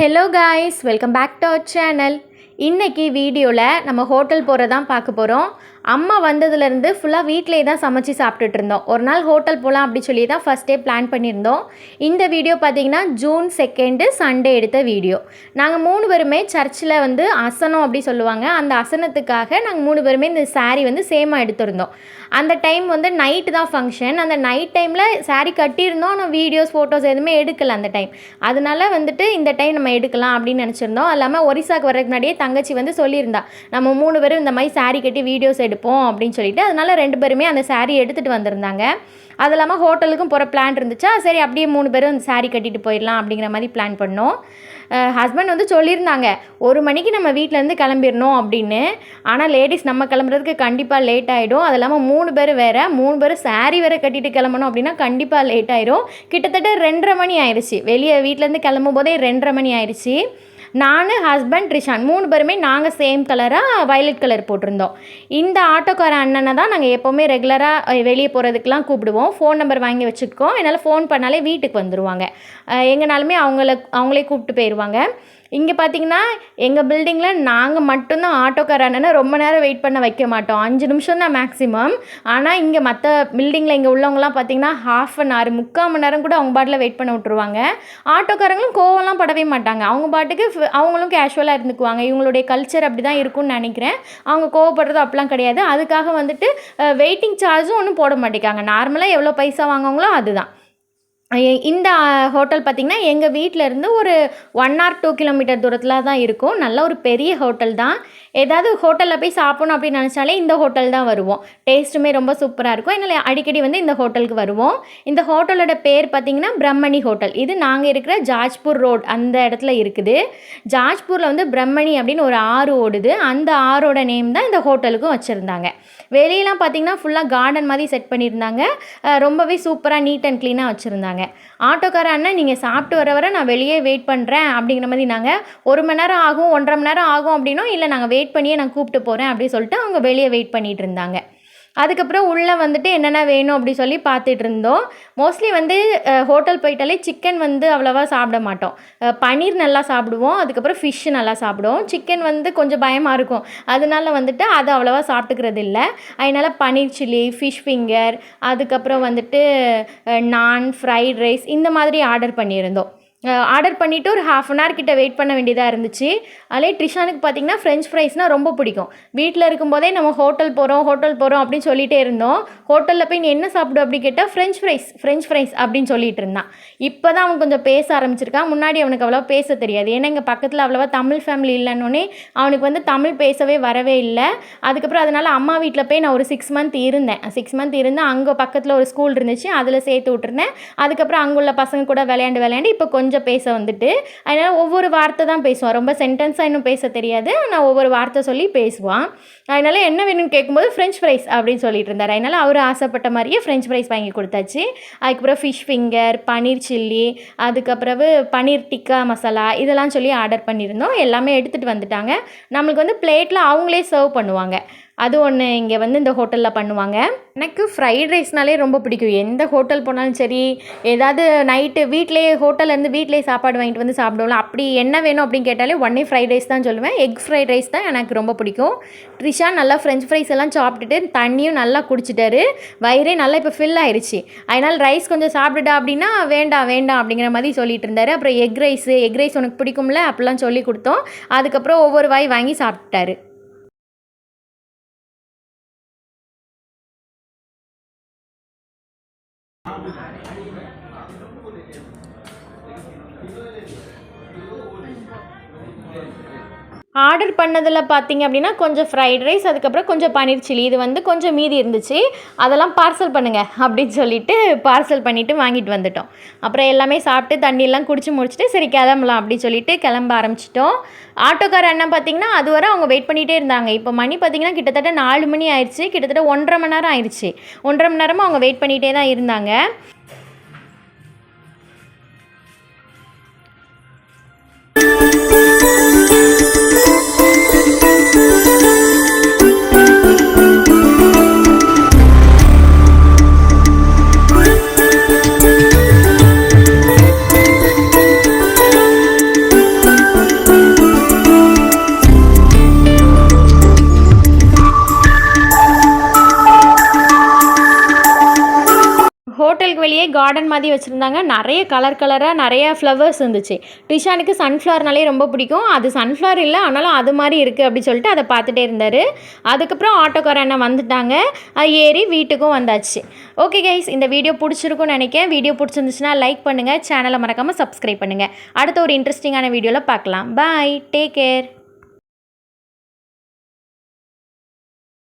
Hello guys welcome back to our channel இன்றைக்கி வீடியோவில் நம்ம ஹோட்டல் போகிறதான் பார்க்க போகிறோம் அம்மா வந்ததுலேருந்து ஃபுல்லாக வீட்டிலே தான் சமைச்சு சாப்பிட்டுட்டு இருந்தோம். ஒரு நாள் ஹோட்டல் போகலாம் அப்படி சொல்லி தான் ஃபஸ்ட் டே பிளான் பண்ணியிருந்தோம். இந்த வீடியோ பார்த்தீங்கன்னா ஜூன் செகண்டு சண்டே எடுத்த வீடியோ நாங்கள் மூணு பேருமே சர்ச்சில் வந்து அசனம் அப்படி சொல்லுவாங்க. அந்த அசனத்துக்காக நாங்கள் மூணு பேருமே இந்த சாரீ வந்து சேமாக எடுத்திருந்தோம். அந்த டைம் வந்து நைட்டு தான் ஃபங்க்ஷன் அந்த நைட் டைமில் சாரீ கட்டியிருந்தோம். ஆனால் வீடியோஸ் ஃபோட்டோஸ் எதுவுமே எடுக்கலை அந்த டைம் அதனால வந்துட்டு இந்த டைம் நம்ம எடுக்கலாம் அப்படின்னு நினச்சிருந்தோம். அது இல்லாமல் ஒரிசாக்கு வரதுக்கு முன்னாடியே தங்கச்சி வந்து சொல்லியிருந்தா நம்ம மூணு பேரும் இந்த மாதிரி சாரீ கட்டி வீடியோஸ் எடுப்போம் அப்படின்னு சொல்லிட்டு அதனால ரெண்டு பேருமே அந்த சாரீ எடுத்துகிட்டு வந்திருந்தாங்க. அது இல்லாமல் ஹோட்டலுக்கும் போகிற பிளான் இருந்துச்சா? சரி அப்படியே மூணு பேரும் அந்த சாரீ கட்டிட்டு போயிடலாம் அப்படிங்கிற மாதிரி பிளான் பண்ணோம். ஹஸ்பண்ட் வந்து சொல்லியிருந்தாங்க ஒரு மணிக்கு நம்ம வீட்டிலேருந்து கிளம்பிடணும் அப்படின்னு. ஆனால் லேடிஸ் நம்ம கிளம்புறதுக்கு கண்டிப்பாக லேட் ஆகிடும் அது இல்லாமல் மூணு பேர் வேறு மூணு பேர் சாரீ வேறு கட்டிட்டு கிளம்பணும் அப்படின்னா கண்டிப்பாக லேட் ஆயிடும் கிட்டத்தட்ட ரெண்டரை மணி ஆயிடுச்சு வெளியே வீட்டிலேருந்து கிளம்பும் போதே ரெண்டரை மணி ஆயிடுச்சு நான் ஹஸ்பண்ட் ரிஷான் மூணு பேருமே நாங்கள் சேம் கலராக வயலட் கலர் போட்டிருந்தோம். இந்த ஆட்டோக்கார அண்ணனை தான் நாங்கள் எப்போவுமே ரெகுலராக வெளியே போகிறதுக்கெலாம் கூப்பிடுவோம். ஃபோன் நம்பர் வாங்கி வச்சுருக்கோம் என்னால் ஃபோன் பண்ணாலே வீட்டுக்கு வந்துடுவாங்க எங்கனாலுமே அவங்கள அவங்களே கூப்பிட்டு போயிடுவாங்க இங்கே பார்த்தீங்கன்னா எங்கள் பில்டிங்கில் நாங்கள் மட்டும்தான் ஆட்டோக்கார அண்ணனை ரொம்ப நேரம் வெயிட் பண்ண வைக்க மாட்டோம். அஞ்சு நிமிஷம் தான் மேக்ஸிமம் ஆனால் இங்கே மற்ற பில்டிங்கில் இங்கே உள்ளவங்களாம் பார்த்தீங்கன்னா ஹாஃப் அன் ஹவர் முக்கால் மணி நேரம் கூட அவங்க பாட்டில் வெயிட் பண்ண விட்ருவாங்க ஆட்டோக்காரங்களும் கோவம்லாம் படவே மாட்டாங்க. அவங்க பாட்டுக்கு அவங்களும் கேஷுவலாக இருந்துக்குவாங்க. இவங்களுடைய கல்ச்சர் அப்படி தான் இருக்கும்னு நினைக்கிறேன். அவங்க கோவப்படுறது அப்படிலாம் கிடையாது. அதுக்காக வந்துட்டு வெயிட்டிங் சார்ஜும் ஒன்றும் போட மாட்டேங்காங்க. நார்மலாக எவ்வளோ பைசா வாங்குவாங்களோ அதுதான். இந்த ஹோட்டல் பார்த்திங்கன்னா எங்கள் வீட்டில் இருந்து ஒரு ஒன் ஆர் டூ கிலோமீட்டர் தூரத்தில் தான் இருக்கும். நல்ல ஒரு பெரிய ஹோட்டல் தான். ஏதாவது ஹோட்டலில் போய் சாப்பிடணும் அப்படின்னு நினச்சாலே இந்த ஹோட்டல் தான் வருவோம். டேஸ்ட்டுமே ரொம்ப சூப்பராக இருக்கும். என்னால் அடிக்கடி வந்து இந்த ஹோட்டலுக்கு வருவோம். இந்த ஹோட்டலோட பேர் பார்த்திங்கன்னா பிரம்மணி ஹோட்டல். இது நாங்கள் இருக்கிற ஜாஜ்பூர் ரோட் அந்த இடத்துல இருக்குது. ஜாஜ்பூரில் வந்து பிரம்மணி அப்படின்னு ஒரு ஆறு ஓடுது. அந்த ஆறோட நேம் தான் இந்த ஹோட்டலுக்கும் வச்சுருந்தாங்க. வெளியெலாம் பார்த்திங்கன்னா ஃபுல்லாக கார்டன் மாதிரி செட் பண்ணியிருந்தாங்க. ரொம்பவே சூப்பராக நீட் அண்ட் க்ளீனாக வச்சுருந்தாங்க. ஆட்டோக்கார அண்ணன் நீங்கள் சாப்பிட்டு வர வர நான் வெளியே வெயிட் பண்ணுறேன் அப்படிங்கிற மாதிரி நாங்கள் ஒரு மணி நேரம் ஆகும் ஒன்றரை மணி நேரம் ஆகும் அப்படின்னும் இல்லை நாங்கள் வெயிட் பண்ணியே நான் கூப்பிட்டு போகிறேன் அப்படின்னு சொல்லிட்டு அவங்க வெளியே வெயிட் பண்ணிகிட்டு இருந்தாங்க. அதுக்கப்புறம் உள்ளே வந்துட்டு என்னென்ன வேணும் அப்படி சொல்லி பார்த்துட்டு இருந்தோம் மோஸ்ட்லி வந்து ஹோட்டல் போயிட்டாலே சிக்கன் வந்து அவ்வளோவா சாப்பிட மாட்டோம். பனீர் பன்னீர் நல்லா சாப்பிடுவோம் அதுக்கப்புறம் ஃபிஷ் நல்லா சாப்பிடுவோம். சிக்கன் வந்து கொஞ்சம் பயமாக இருக்கும். அதனால வந்துட்டு அதை அவ்வளோவா சாப்பிட்டுக்கிறது இல்லை அதனால் பன்னீர் சில்லி ஃபிஷ் ஃபிங்கர் அதுக்கப்புறம் வந்துட்டு நான் ஃப்ரைட் ரைஸ் இந்த மாதிரி ஆர்டர் பண்ணியிருந்தோம். ஆர்டர் பண்ணிவிட்டு ஒரு ஹாஃப் அன் ஹவர் கிட்ட வெயிட் பண்ண வேண்டியதாக இருந்துச்சு. அதிலே ட்ரிஷானுக்கு பார்த்தீங்கன்னா ஃப்ரெஞ்ச் ஃப்ரைஸ்னால் ரொம்ப பிடிக்கும். வீட்டில் இருக்கும்போதே நம்ம ஹோட்டல் போகிறோம் ஹோட்டல் போகிறோம் அப்படின்னு சொல்லிகிட்டே இருந்தோம். ஹோட்டலில் போய் நீ என்ன சாப்பிடும் அப்படி கேட்டால் ஃப்ரெஞ்ச் ஃப்ரைஸ் ஃப்ரெஞ்ச் ஃப்ரைஸ் அப்படின்னு சொல்லிட்டு இருந்தான். இப்போ தான் அவன் கொஞ்சம் பேச ஆரம்பிச்சிருக்கான். முன்னாடி அவனுக்கு அவ்வளோவா பேச தெரியாது. ஏன்னா எங்கள் பக்கத்தில் அவ்வளோவா தமிழ் ஃபேமிலி இல்லைன்னொன்னே அவனுக்கு வந்து தமிழ் பேசவே வரவே இல்லை. அதுக்கப்புறம் அதனால் அம்மா வீட்டில் போய் நான் ஒரு சிக்ஸ் மந்த் இருந்தேன். சிக்ஸ் மந்த் இருந்து அங்கே பக்கத்தில் ஒரு ஸ்கூல் இருந்துச்சு. அதில் சேர்த்து விட்டுருந்தேன். அதுக்கப்புறம் அங்குள்ள பசங்க கூட விளையாண்டு விளையாண்டு இப்போ கொஞ்சம் கொஞ்சம் பேச வந்துட்டு அதனால் ஒவ்வொரு வார்த்தை தான் பேசுவான். ரொம்ப சென்டென்ஸாக இன்னும் பேச தெரியாது. நான் ஒவ்வொரு வார்த்தை சொல்லி பேசுவான். அதனால் என்ன வேணும்னு கேட்கும்போது ஃப்ரெஞ்ச் ஃப்ரைஸ் அப்படின்னு சொல்லிட்டு இருந்தார். அதனால் அவர் ஆசைப்பட்ட மாதிரியே ஃப்ரெஞ்ச் ஃப்ரைஸ் வாங்கி கொடுத்தாச்சு. அதுக்கப்புறம் ஃபிஷ் ஃபிங்கர் பன்னீர் சில்லி அதுக்கப்புறவு பன்னீர் டிக்கா மசாலா இதெல்லாம் சொல்லி ஆர்டர் பண்ணியிருந்தோம். எல்லாமே எடுத்துகிட்டு வந்துட்டாங்க. நம்மளுக்கு வந்து பிளேட்டில் அவங்களே சர்வ் பண்ணுவாங்க. அது ஒன்று இங்கே வந்து இந்த ஹோட்டலில் பண்ணுவாங்க. எனக்கு ஃப்ரைட் ரைஸ்னாலே ரொம்ப பிடிக்கும். எந்த ஹோட்டல் போனாலும் சரி ஏதாவது நைட்டு வீட்டிலேயே ஹோட்டல்லேருந்து வீட்டிலேயே சாப்பாடு வாங்கிட்டு வந்து சாப்பிடுவோம்ல அப்படி என்ன வேணும் அப்படின்னு கேட்டாலே உடனே ஃப்ரைட் ரைஸ் தான் சொல்லுவேன். எக் ஃப்ரைட் ரைஸ் தான் எனக்கு ரொம்ப பிடிக்கும். ட்ரிஷா நல்லா ஃப்ரெஞ்ச் ஃப்ரைஸ் எல்லாம் சாப்பிட்டுட்டு தண்ணியும் நல்லா குடிச்சிட்டாரு. வயிறே நல்லா இப்போ ஃபில் ஆயிடுச்சு அதனால் ரைஸ் கொஞ்சம் சாப்பிடுட்டா அப்படின்னா வேண்டாம் வேண்டாம் அப்படிங்கிற மாதிரி சொல்லிட்டு இருந்தாரு. அப்புறம் எக் ரைஸ் எக் ரைஸ் உனக்கு பிடிக்கும்ல அப்படிலாம் சொல்லி கொடுத்தோம். அதுக்கப்புறம் ஒவ்வொரு வாய் வாங்கி சாப்பிட்டாரு. ஆர்டர் பண்ணதில் பார்த்தீங்க அப்படின்னா கொஞ்சம் ஃப்ரைட் ரைஸ் அதுக்கப்புறம் கொஞ்சம் பன்னீர் சில்லி இது வந்து கொஞ்சம் மீதி இருந்துச்சு. அதெல்லாம் பார்சல் பண்ணுங்கள் அப்படின்னு சொல்லிட்டு பார்சல் பண்ணிவிட்டு வாங்கிட்டு வந்துட்டோம். அப்புறம் எல்லாமே சாப்பிட்டு தண்ணியெல்லாம் குடிச்சு முடிச்சுட்டு சரி கிளம்பலாம் அப்படின்னு சொல்லிட்டு கிளம்ப ஆரம்பிச்சிட்டோம். ஆட்டோக்கார அண்ணன் பார்த்தீங்கன்னா அதுவரை அவங்க வெயிட் பண்ணிகிட்டே இருந்தாங்க. இப்போ மணி பார்த்தீங்கன்னா கிட்டத்தட்ட நாலு மணி ஆயிடுச்சு. கிட்டத்தட்ட ஒன்றரை மணி நேரம் ஆயிடுச்சு. ஒன்றரை மணி நேரமாக அவங்க வெயிட் பண்ணிகிட்டே தான் இருந்தாங்க. வீட்டுக்கு வெளியே கார்டன் மாதிரி வச்சுருந்தாங்க. நிறைய கலர் கலராக நிறைய ஃப்ளவர்ஸ் இருந்துச்சு. டிஷானுக்கு சன்ஃப்ளவர்னாலே ரொம்ப பிடிக்கும். அது சன்ஃப்ளவர் இல்லை ஆனாலும் அது மாதிரி இருக்குது அப்படி சொல்லிட்டு அதை பார்த்துட்டே இருந்தார். அதுக்கப்புறம் ஆட்டோக்கார அண்ணன் வந்துட்டாங்க. அது ஏறி வீட்டுக்கும் வந்தாச்சு. ஓகே கைஸ் இந்த வீடியோ பிடிச்சிருக்கும்னு நினைக்கிறேன். வீடியோ பிடிச்சிருந்துச்சுன்னா லைக் பண்ணுங்கள் சேனலை மறக்காமல் சப்ஸ்கிரைப் பண்ணுங்கள் அடுத்த ஒரு இன்ட்ரெஸ்டிங்கான வீடியோவில் பார்க்கலாம். Bye take care